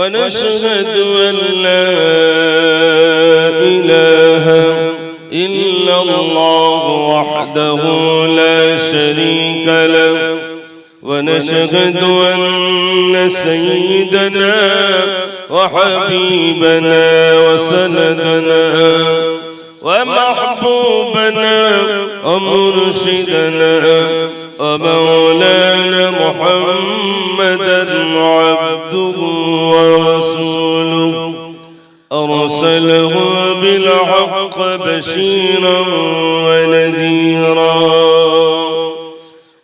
ونشهد أن لا إله إلا الله وحده لا شريك له. ونشهد أن سيدنا وحبيبنا وسندنا ومحبوبنا ومرشدنا ومولانا محمدا عبده بشيرا ونذيرا.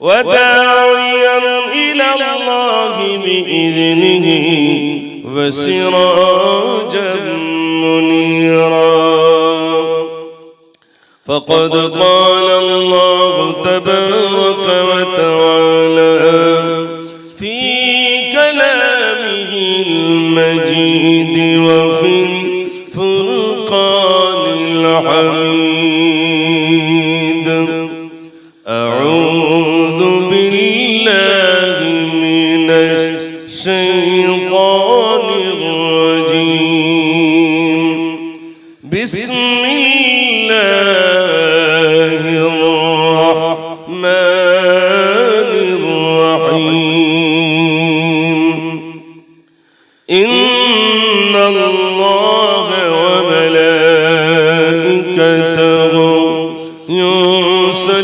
وداعيا إلى الله بإذنه وسراجا منيرا. فقد قال الله تبارك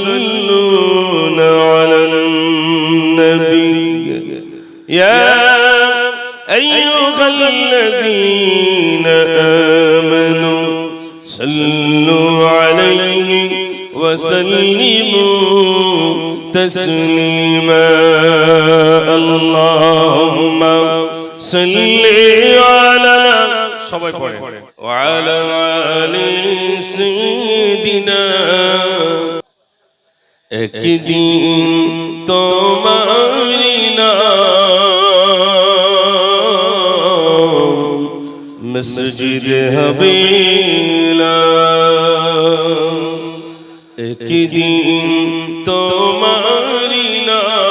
يصلون على النبي يا أيها الذين آمنوا صلوا عليه وسلموا تسليما اللهم صل على সবাই পড়ে وعلى آل سيدنا একদিন তোমারি মসজিদ হবেলা। একদিন তোমারি নাম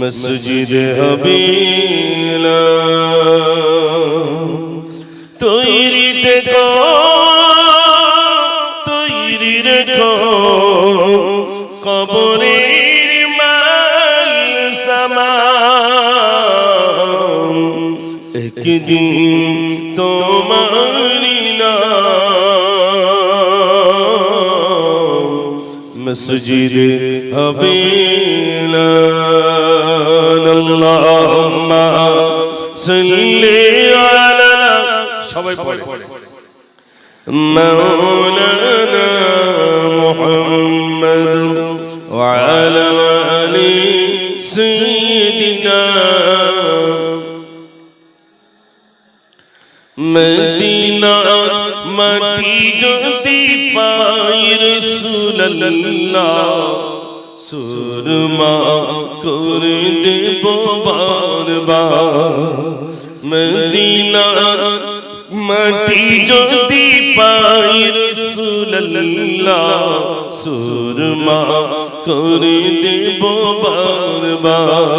মসজিদ হবেলা। তৈরি দেখো তৈরি রেখো কবরের মাল সামান একদিন তোমারি মসজিদ হবে সবাই পড়ে। মৌলা মদিনা মাটি যদি পাই রসুল্লাহ সুরমা করে দেব বারবার মদিনা মাটি যদি পাই রসুল্লাহ সুরমা করে দেব বারবার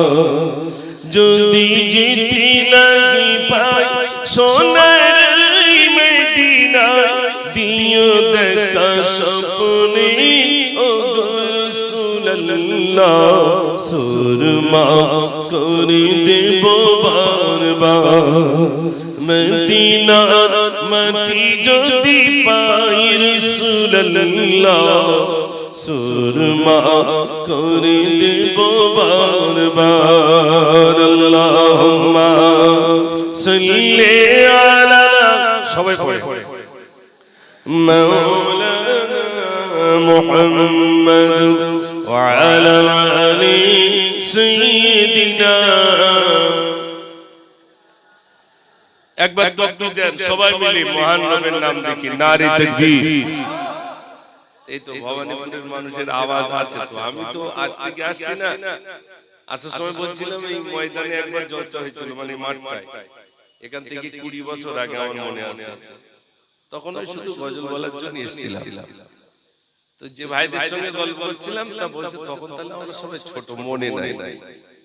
যদি জিতি নাহি পাই সোনার আল্লাহ সুরমা করে দেব বারবার। মদিনা মতি যদি পাই রসুল্লাহ সুরমা করে দেব বারবার। আল্লাহুম্মা সাল্লি আলা সবাই পড়ে। মাওলানা মুহাম্মদ وعلى آل سيدنا سيدنا একবার তকবীর দেন সবাই মিলে মহান নবের নাম দেখি নারী তাকবীর এই তো ভবানীপুরের মানুষের আওয়াজ আছে তো আমি তো আজ থেকে আসছি না আসার সময় বলছিলাম এই ময়দানে একবার জলসা হয়েছিল মানে মাঠটায় এখান থেকে কুড়ি বছর আগে আমার মনে আছে তখন ওই শুধু গজল বলার জন্য এসেছিলাম তো যে ভাইদের সঙ্গে গল্প করছিলাম তা বলছে তখন তাহলে আমরা সবাই ছোট মনে নাই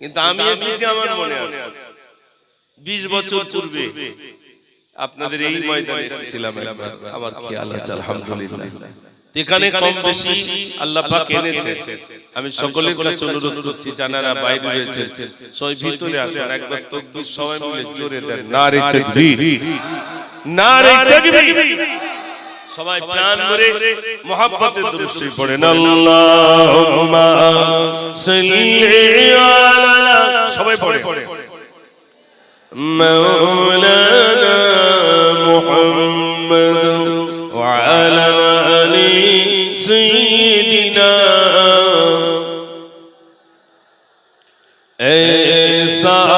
কিন্তু আমি এসেছি আমার মনে আছে। বিশ বছর পূর্বে আপনাদের এই ময়দানে এসেছিলাম আমার খেয়াল আছে আলহামদুলিল্লাহ। এখানে কম বেশি আল্লাহ পাক এনেছে আমি সকলের কাছে অনুরোধ করছি জানারা বাইরে রয়েছে সবাই ভিতরে আসুন একবার তকবীর সবাই মিলে জোরে দেন। নারে তাকবীর। নারে তাকবীর। সবাই প্রাণ করে মহাব্বতের দৃষ্টি পড়েন। আল্লাহুম্মা সাল্লি আলা সবাই পড়ে। মাওলানা এ সা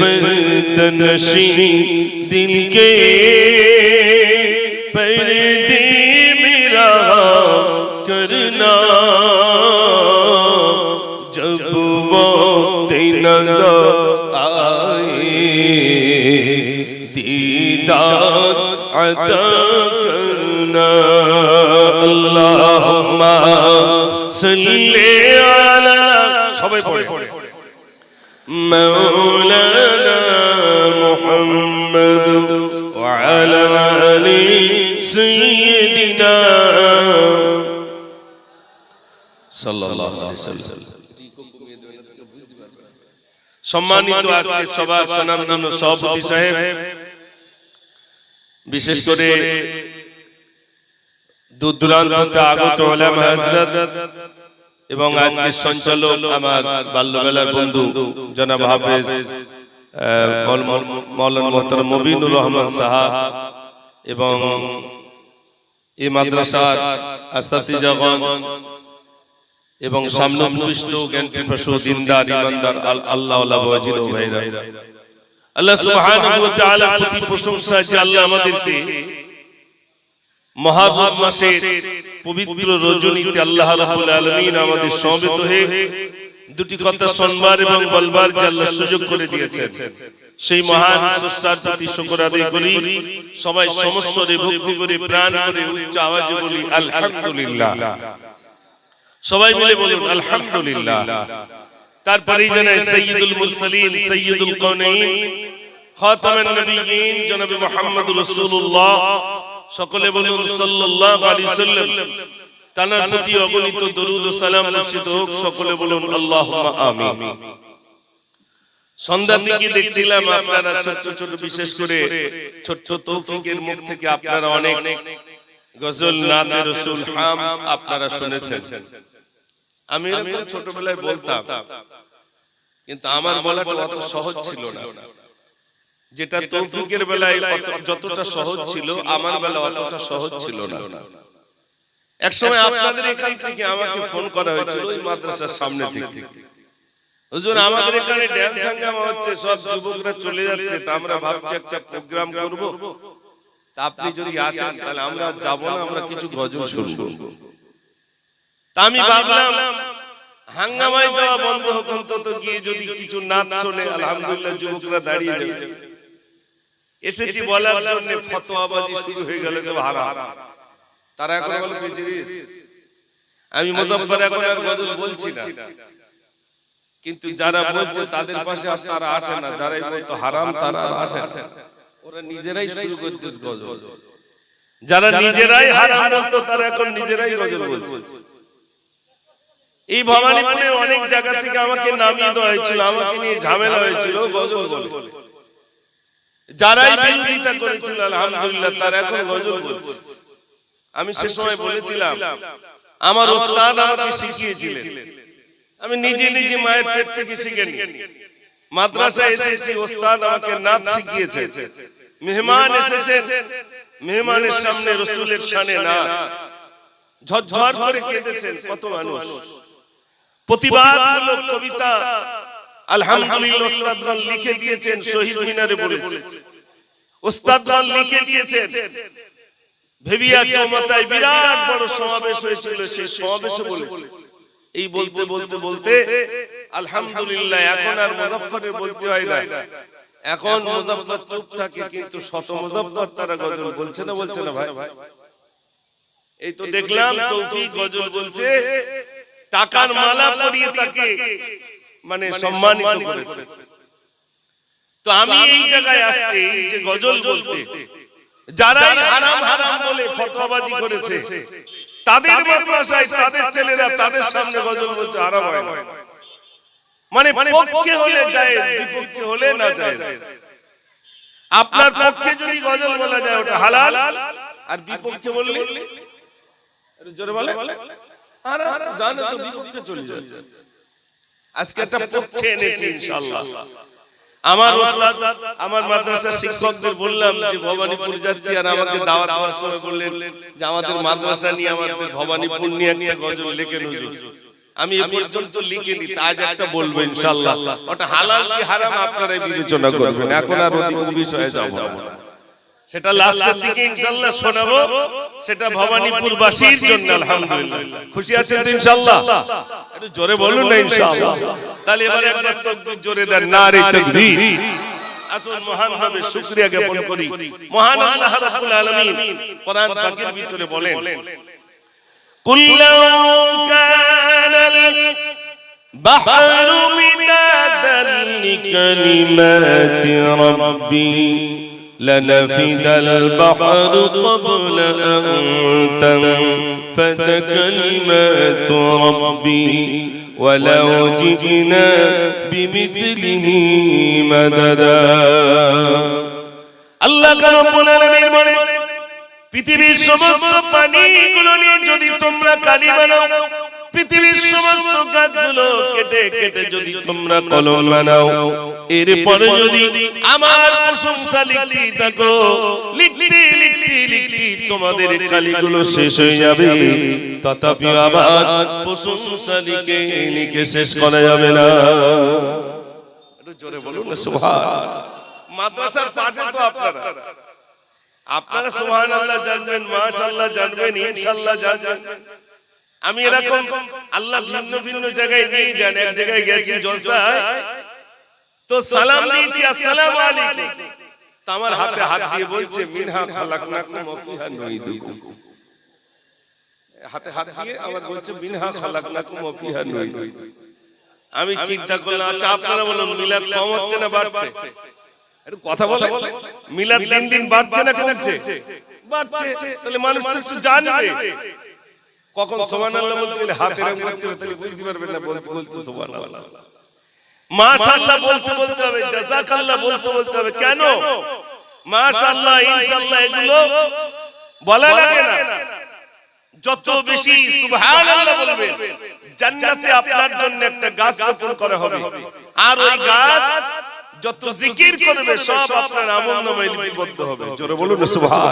पर्दनशी दिल के पर्दे मेरा करना जब वक्त नजर आए दीदार अता करना अल्लाहुम्मा सल्ली अला সবাই পড়ে مولانا محمد وعلى آل سيدنا صلى الله عليه وسلم সম্মানিত আজকে সবার সুনামধন্য সভাপতি সাহেব বিশেষ করে দূর দূরান্ত থেকে আগত ওলামা হযরত এবং আজকে সঞ্চালক আমার বাল্যবেলার বন্ধু জনাব হাফেজ মৌলানা মোহতারাম মবিনুর রহমান সাহা এবং এই মাদ্রাসার আস্তাতিজাগণ এবং সামনে ভূমিষ্ঠ জ্ঞান পিপাসু দিনদার ইমানদার আল- আল্লাহ আল্লাহ ওয়াজির ও ভাইরা আল্লাহ সুবহানাহু ওয়া তাআলার প্রতি প্রশংসা যে আল্লাহ আমাদেরকে মহারম মাসের পবিত্র রজনীতে আল্লাহ আমাদের সমবেত হয়ে দুটি কথা এবং বলবার যে আল্লাহ সুযোগ করে সেই মহান প্রতি শুকর আদায় করি। সবাই সমস্যরে ভক্তি করে প্রাণ করে উচ্চ আওয়াজে বলি, আলহামদুলিল্লাহ। সবাই মিলে আলহামদুলিল্লাহ। তারপরেই জানাই সৈয়দুল মুরসালিন সৈয়দুল খাতামুন নবিয়্যিন জনাব মুহাম্মদুর রাসূলুল্লাহ। সকলে বলুন সাল্লাল্লাহু আলাইহি সাল্লাম। তানার প্রতি অগণিত দরুদ ও সালাম বর্ষিত হোক, সকলে বলুন আল্লাহুম্মা আমিন। সন্ধ্যা থেকে দেখছিলাম আপনারা ছোট ছোট, বিশেষ করে ছোট্ট তৌফিকের মুখ থেকে আপনারা অনেক গজল, নাতে রসুল, হাম আপনারা শুনেছেন। আমি এরকম ছোটবেলায় বলতাম, কিন্তু আমার বলাটা অত সহজ ছিল না। যেটা তৌফিকের বেলায় যতটা সহজ ছিল আমার বেলা অতটা সহজ ছিল না। এক সময় আপনাদের এখান থেকে আমাকে ফোন করা হয়েছিল ওই মাদ্রাসার সামনে থেকে। হুজুর আমাদের এখানে ড্যান্স হাঙ্গামা হচ্ছে সব যুবকরা চলে যাচ্ছে তা আমরা ভাবছি একটা প্রোগ্রাম করব। তা আপনি যদি আসেন তাহলে আমরা যাব না আমরা কিছু গজল শুনব। তা আমি ভাবলাম হাঙ্গামায় যাওয়া বন্ধ হোক অন্তত গিয়ে যদি কিছু নাচ শোনে আলহামদুলিল্লাহ যুবকরা দাঁড়িয়ে যাবে এসেছি বলার জন্য ফতোয়াবাজি শুরু হয়ে গেল সব হারাম। তারা এখন বলে বেঁচে আমি মুজাফফর এখন আর গজল বলছি না। কিন্তু যারা বলছে তাদের পাশে আর তারা আসে না। যারাই বলতো হারাম তারা আর আসে না। ওরা নিজেরাই শুরু করতে গজল। যারা নিজেরাই হারাম বলতো তারা এখন নিজেরাই গজল বলছে। এই ভবানীপুরের অনেক জায়গা থেকে আমাকে নামিয়ে দেওয়া হয়েছিল আমাকে নিয়ে ঝামেলা হয়েছিল গজল বলে। যারাই বিরোধিতা করেছিল আলহামদুলিল্লাহ তারা এখন গজল বলছে আমি সে সময় বলেছিলাম আমার ওস্তাদ আমাকে শিখিয়েছিলেন। আমি নিজে নিজে মায়ের পেট থেকে শিখেনি মাদ্রাসায় এসেছি ওস্তাদ আমাকে নাচ শিখিয়েছে। মেহমান এসেছে মেহমানের সামনে রসুলের শানে না ঝরঝর করে কেঁদেছেন কত মানুষ। প্রতিবাদমূলক কবিতা আলহামদুলিল্লাহ ওস্তাদগণ লিখে দিয়েছেন শহীদ মিনারে বলেছে। ওস্তাদগণ লিখে দিয়েছেন। ভেবিয়া চৌমাতায় বিরাট বড় সমাবেশ হয়েছিল সেই সমাবেশে বলেছে। এই বলতে বলতে বলতে আলহামদুলিল্লাহ এখন আর মুজাফফরের বলতে হয় না। এখন মুজাফফর চুপ থাকে কিন্তু শত মুজাফফর তারা গজল বলছে না বলছে না ভাই। এই তো দেখলাম তৌফিক গজল বলছে টাকার মালা পরিয়ে তাকে মানে সম্মানিত করেছে। তো আমি এই জায়গায় আসতে যে গজল বলতে যারাই হারাম হারাম বলে ফতোয়াবাজি করেছে তাদের মাদ্রাসায় তাদের ছেলেরা তাদের সামনে গজল বলছে হারাম হয় না। মানে পক্ষে হলে জায়েজ বিপক্ষে হলে না জায়েজ আপনার পক্ষে যদি গজল বলা যায় ওটা হালাল। আর বিপক্ষে বললে? জোরে বলে। হারাম জানে তো বিপক্ষে চলে যাচ্ছে আজকে একটা পক্ষে এনেছি ইনশাআল্লাহ। আমার ওস্তাদ আমার মাদ্রাসার শিক্ষকদের বললাম যে ভবানীপুর যাচ্ছি আর আমাকে দাওয়াত দেওয়ার সময় বললেন যে আমাদের মাদ্রাসা নিয়ে আমাদের ভবানীপুর নিয়ে একটা গজল লিখে হুজুর আমি এ পর্যন্ত লিখিনি তা আজ একটা বলব ইনশাআল্লাহ। ওটা হালাল কি হারাম আপনারাই বিবেচনা করবেন। এখন আর অধিক বিষয়ে যাব না। সেটা লাস্টের দিকে ইনশাআল্লাহ শোনাবো। সেটা ভবানীপুর বাসীর জন্য আলহামদুলিল্লাহ। খুশি আছেন তো ইনশাআল্লাহ? একটু জোরে বলুন না ইনশাআল্লাহ। তাহলে এবারে একবার তাকবীর জোরে দেন নারে তাকবীর। আসুন মহান ভাবে শুকরিয়া জ্ঞাপন করি। মহান আল্লাহ রাব্বুল আলামিন কোরআন পাকের ভিতরে বলেন। কুল্লাউ কানাল বাহরু মিদাদান লিকালিমাতি لنفد البحر قبل أن تنفد كلمات ربي ولو جئنا بمثله مددا আল্লাহ রব্বুল আলামিন বলেন পৃথিবীর সমস্ত পানিগুলো নিয়ে যদি তোমরা কালি বানাও পৃথিবীর সমস্ত গাছগুলো কেটে কেটে যদি তোমরা কলম বানাও এরপরে যদি আমার প্রশংসা লিখতে থাকো লিখতে লিখতে লিখতে তোমাদের কালিগুলো শেষ হয়ে যাবে। তথাপি আবার প্রশংসা লিখে লিখে শেষ করা যাবে না। জোরে বলুন মাদ্রাসার পাশে তো আপনারা। আপনারা। সুবহানাল্লাহ জানবেন মাশাআল্লাহ জানবেন ইনশাআল্লাহ জানবেন। আমি এরকম আল্লাহ ভিন্ন ভিন্ন জায়গায় নিয়ে যান এক জায়গায় গেছি জলসায়। তো সালাম দিয়েছি আসসালামু আলাইকুম। তো আমার হাতে হাত দিয়ে বলছে মিনহা খালাকনাকুম ওয়া ফিহা নুইদুকুম। হাতে হাত দিয়ে আমার বলছে মিনহা খালাকনাকুম ওয়া ফিহা নুইদুকুম। আমি চিন্তা করলাম আচ্ছা আপনারা বলুন মিলাদ কম হচ্ছে না বাড়ছে? একটু কথা বলে মিলাদ দিন দিন বাড়ছে না কমছে? বাড়ছে। তাহলে মানুষ তো একটু জানবে। কখন সুবহানাল্লাহ বলতে গেলে হাত করতে হবে তাহলে বুঝতে পারবেন না বলতে বলতে সুবহানাল্লাহ। মাশাআল্লাহ বলতে বলতে হবে জাযাকাল্লাহ বলতে বলতে হবে। কেন? মাশাআল্লাহ ইনশাআল্লাহ এগুলো বলা লাগে না। যত বেশি সুবহানাল্লাহ বলবেন জান্নাতে আপনার জন্য একটা গাছ রোপণ করা হবে। আর ওই গাছ যত জিকির করবে সব আপনার আমল নামায় লিপিবদ্ধ হবে। জোরে বলুন সুবহান